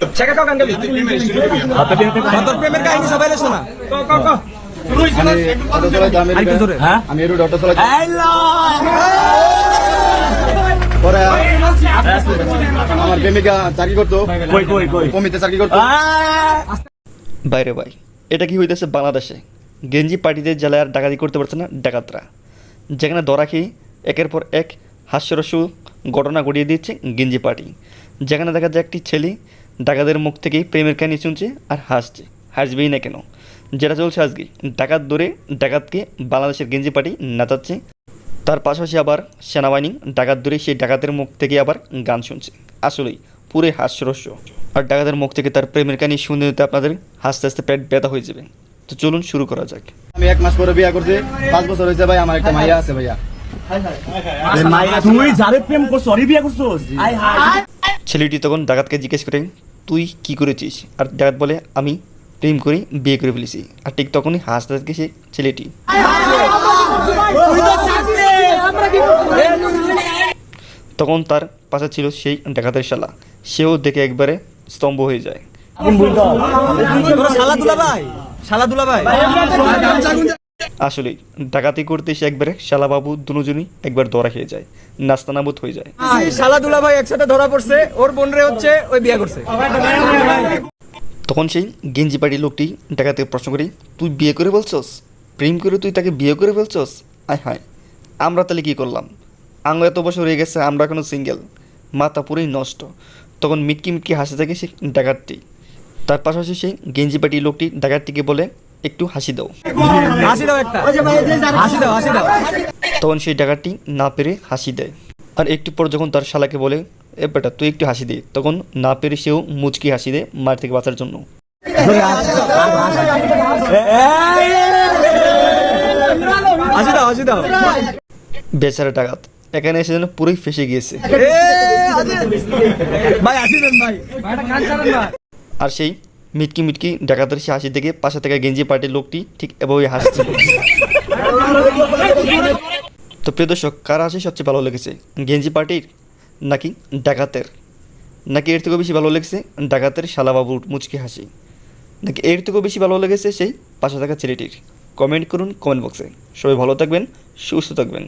ছেকা কাও গান গাবি প্রেমের কাহিনী সবাই শোনা ক ক ক শুরু হইছে না অটো চালাইতো আমেরিকা হ্যাঁ আমি রোড অটো চালাইতো পরে আমার প্রেমিকা চাকরি করতো। কই কই কই? কমিতে চাকরি করতো। বাইরে ভাই এটা কি হইতেছে বাংলাদেশে? গেঞ্জি পার্টিদের জেলায় আর ডাকাতি করতে পারছে না ডাকাতরা। যেখানে দরা খেয়ে একের পর এক হাস্যরস্য ঘটনা ঘটিয়ে দিচ্ছে গেঞ্জি পার্টি। যেখানে দেখা যায় একটি ছেলে ডাকাতের মুখ থেকেই প্রেমের কাহিনী শুনছে আর হাসছে। হাসবেই না কেন? যেটা চলছে আজকে ডাকাত ধরে ডাকাতকে বাংলাদেশের গেঞ্জি পার্টি নাচাচ্ছে। তার পাশাপাশি আবার সেনাবাহিনী ডাকাত ধরে সেই ডাকাতের মুখ থেকে আবার গান শুনছে। আসলেই পুরো হাস্যরস্য। আর ডাকাতের মুখ থেকে তার প্রেমের কাহিনী শুনে নিতে আপনাদের হাসতে হাসতে পেট ব্যথা হয়ে যাবে। তো চলুন শুরু করা যাক। আমি এক মাস পরে বিয়ে করছি পাঁচ বছর হয়েছে ভাই আমার একটা মাইয়া আছে ভাইয়া। তুই যারে প্রেম করছ অরি বিয়া করছস ছেলেটি তখন ডাকাতকে জিজ্ঞেস করে তুই কি করেছিস? আর ডাকাত বলে, আমি প্রেম করে বিয়ে করে ফেলেছি। আর ঠিক তখনই হাসতে থাকে সে ছেলেটি তখন তার পাশে ছিল সেই ডাকাতের শালা। সেও দেখে একবারে স্তম্ভ হয়ে যায়। শালা শালা ভাই আসলেই ডাকাতি করতে এসে একবারে শালাবাবু দুজনই একবার ধরা খেয়ে যায় নাস্তানাবুদ হয়ে যায়। শালা দুলা ভাই একসাথে ধরা পড়ছে ওর বোন রে হচ্ছে ওই বিয়া করছে। তখন সেই গেঞ্জি পাড়ি লোকটি ডাকাতে প্রশ্ন করি তুই বিয়ে করে বলছস প্রেম করে তুই তাকে বিয়ে করে ফেলছস? আয় হায় আমরা তাহলে কী করলাম? আঙ্গ এত বছর হয়ে গেছে আমরা এখনও সিঙ্গেল। মাথা পুরোই নষ্ট। তখন মিটকি মিটকি হাসি থাকে সেই ডাকাতটি। তার পাশাপাশি সেই গেঞ্জি পাটি লোকটি ডাকাতটিকে বলে একটু হাসি দাও। হাসি দাও একটা। হাসি দাও হাসি দাও। তখন সেই ডাকাতটি না পেরে হাসি দেয়। আর একটু পর যখন তার শালাকে বলে এ বেটা তুই একটু হাসি দে। তখন না পেরে সেও মুচকি হাসি দেয় মার থেকে বাঁচার জন্য। হাসি দাও হাসি দাও। বেচারা ডাকাত এখানে এসে যেন পুরোই ফেসে গিয়েছে। আর সেই মিটকি মিটকি ডাকাতের সে হাসি দেখে পাশে থাকা গেঞ্জি পার্টির লোকটি ঠিক এভাবেই হাসছিল তো প্রিয় দর্শক, কার হাসি সবচেয়ে ভালো লেগেছে? গেঞ্জি পার্টির নাকি ডাকাতের? নাকি এর থেকেও বেশি ভালো লেগেছে ডাকাতের শালাবাবুর মুচকি হাসি? নাকি এর থেকেও বেশি ভালো লেগেছে সেই পাশে থাকা ছেলেটির? কমেন্ট করুন কমেন্ট বক্সে। সবাই ভালো থাকবেন, সুস্থ থাকবেন।